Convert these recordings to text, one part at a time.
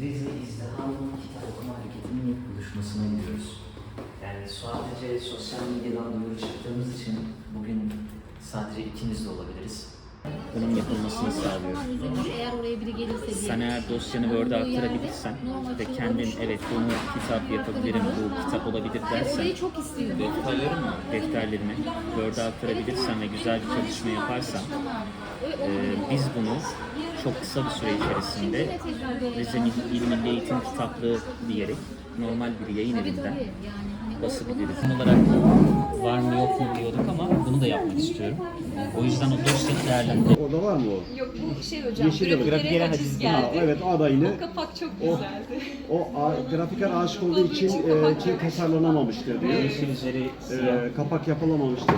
Rize İzdiham Kitap Okuma Hareketi'nin ilk buluşmasına gidiyoruz. Yani sadece sosyal medyadan duyuru çıktığımız için bugün sadece ikimiz de olabiliriz. Bunun yapılmasını sağlıyoruz. Eğer oraya biri gelirse diye. Sen eğer dosyanı Word'a aktarabilirsen ve kendin evet bunu kitap yapabilirim, bu kitap olabilir dersen orayı çok istiyor. defterlerin mi? Defterlerini Word'a aktarabilirsen ve güzel bir çalışma yaparsan e, biz bunu çok kısa bir süre içerisinde Rize İl Milli Eğitim Kitaplığı diyerek normal bir yayın evinden hani basabiliriz. Tam olarak var mı yok mu diyorduk ama bunu da yapmak istiyorum. O yüzden o dosyayı değerlendir. Orada var mı o? Yok bu şey hocam, Yeşil de grafiklere grafiklere haciz geldi. Ha, evet adayını. O kapak çok O- güzeldi. O a- grafiker aşık olduğu için e, için tasarlanamamıştır diyor. Yeşil üzeri. E, kapak yapılamamıştır.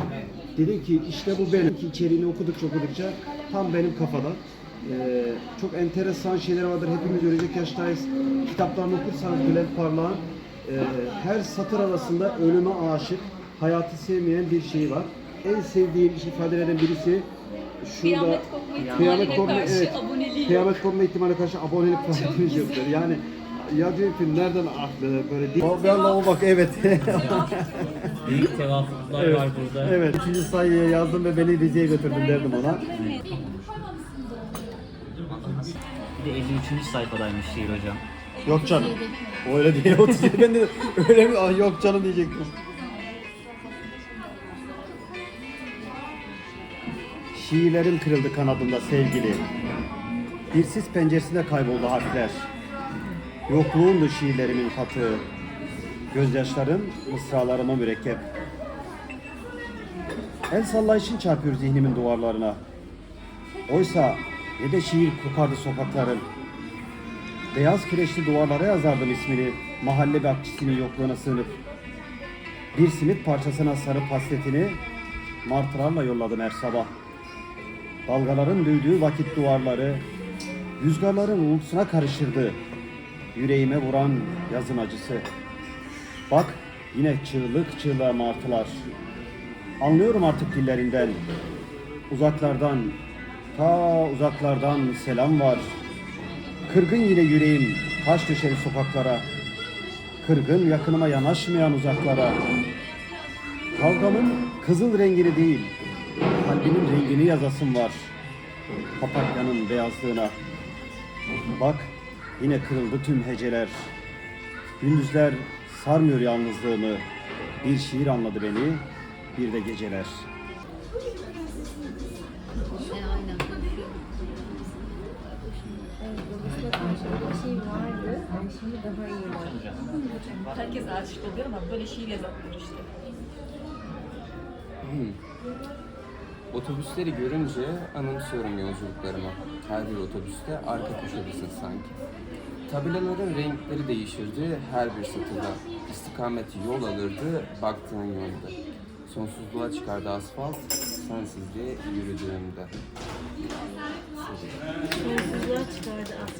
Dedim ki işte bu benim. Ki içeriğini okudukça okudukça tam benim kafada. E, çok enteresan şeyler vardır. Hepimiz ölecek yaştayız. Kitaplarını okursanız Bülent Parlak'ın e, her satır arasında ölüme aşık, hayatı sevmeyen bir şey var. En sevdiğim ifadelerin birisi şurada Kıyamet kopma ihtimaline kopma- karşı evet. aboneliği Kıyamet kopma ihtimali karşı abonelik faizimiz yoktur. Yani ya diyor ki nereden aklı böyle değil. Ben o bak evet. Büyük tevafuklar evet. var burada. Evet. Üçüncü sayıya yazdım ve beni Rize'ye götürdüm derdim ona. Bir de 53. sayfadaymış şiir hocam. Yok canım. O öyle değil. 37 ben de öyle mi? Ah, yok canım diyecektim. Şiirlerim kırıldı kanadımda sevgili. Bir sis penceresinde kayboldu harfler. Yokluğundu şiirlerimin katı. Gözyaşlarım mısralarıma mürekkep. El sallayışın çarpıyor zihnimin duvarlarına. Oysa ne de şiir kokardı sokakların. Beyaz kireçli duvarlara yazardım ismini mahalle bekçisinin yokluğuna sığınıp. Bir simit parçasına sarıp hasretini martılarla yolladım her sabah. Dalgaların dövdüğü vakit duvarları rüzgarların uğultusuna karışırdı. Yüreğime vuran yazın acısı. Bak yine çığlık çığlığa martılar. Anlıyorum artık dillerinden. Uzaklardan, ta uzaklardan selam var. Kırgın yine yüreğim taş düşer sokaklara. Kırgın yakınıma yanaşmayan uzaklara. Kavgamın kızıl rengini değil, kalbimin rengini yazasım var. Papatyanın beyazlığına. Bak yine kırıldı tüm heceler. Gündüzler sarmıyor yalnızlığımı. Bir şiir anladı beni, bir de geceler. Şey vardı. Yani şimdi daha iyi var. Herkes aşık oluyor ama böyle şiir yazamıyor işte. Otobüsleri görünce anımsıyorum yolculuklarımı. Her bir otobüste arka köşedesin sanki. Tabelaların renkleri değişirdi her bir satırda. İstikamet yol alırdı baktığın yönde. Sonsuzluğa çıkardı asfalt sensizliğe yürüdüğümde. Sonsuzluğa çıkardı asfalt.